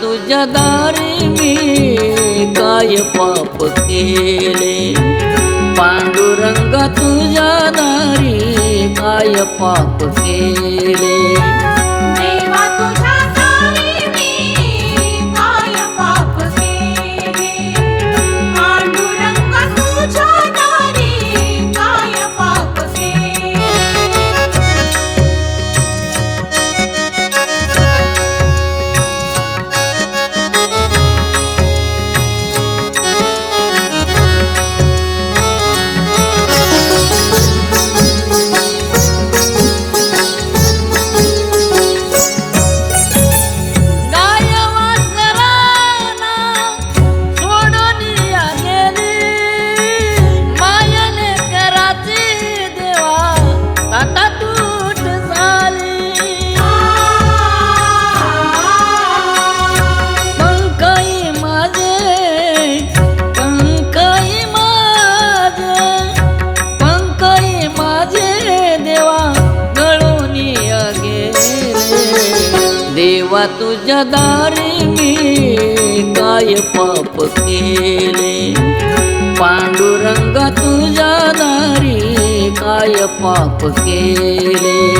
तुझ्या दारी मी काय पाप केले. पांडुरंग तुझ्या दारी काय पाप केले. देवा तुझ्या दारे मी काय पाप केले? पांडुरंगा तुझ्या दारी काय पाप केले?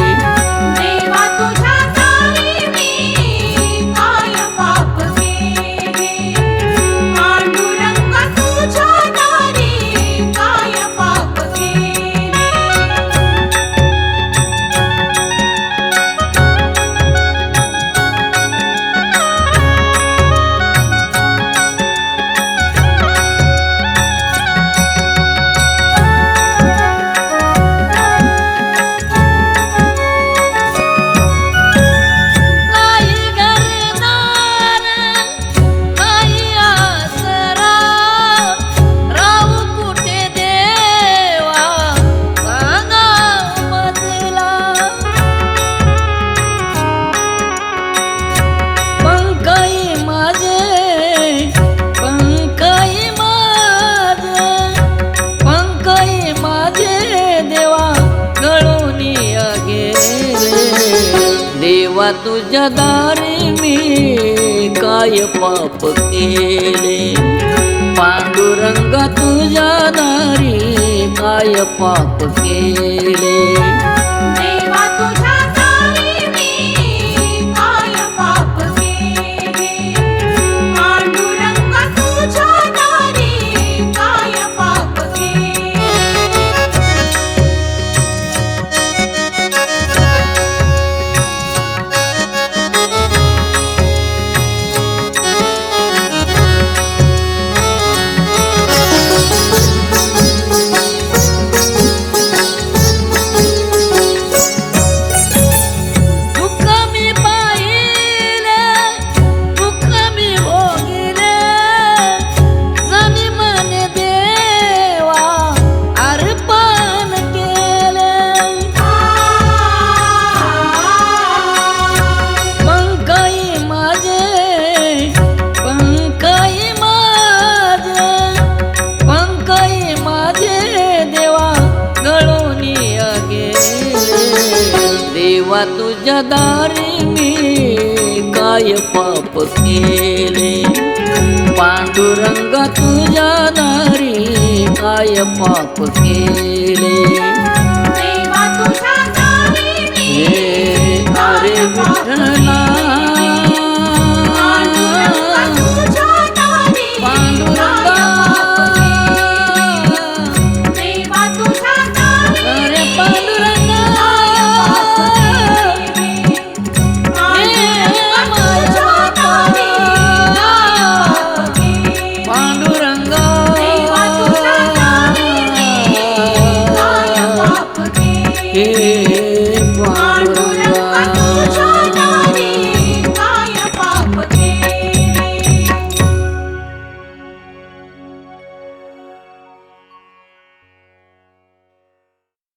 तुझ्या दारी मी काय पाप केले? पांडुरंगा तुझ्या दारी काय पाप केले? तुझ्या दारी मी काय पाप केले? पांडुरंगा तुझ्या दारी काय पाप केले? अरे कृष्णा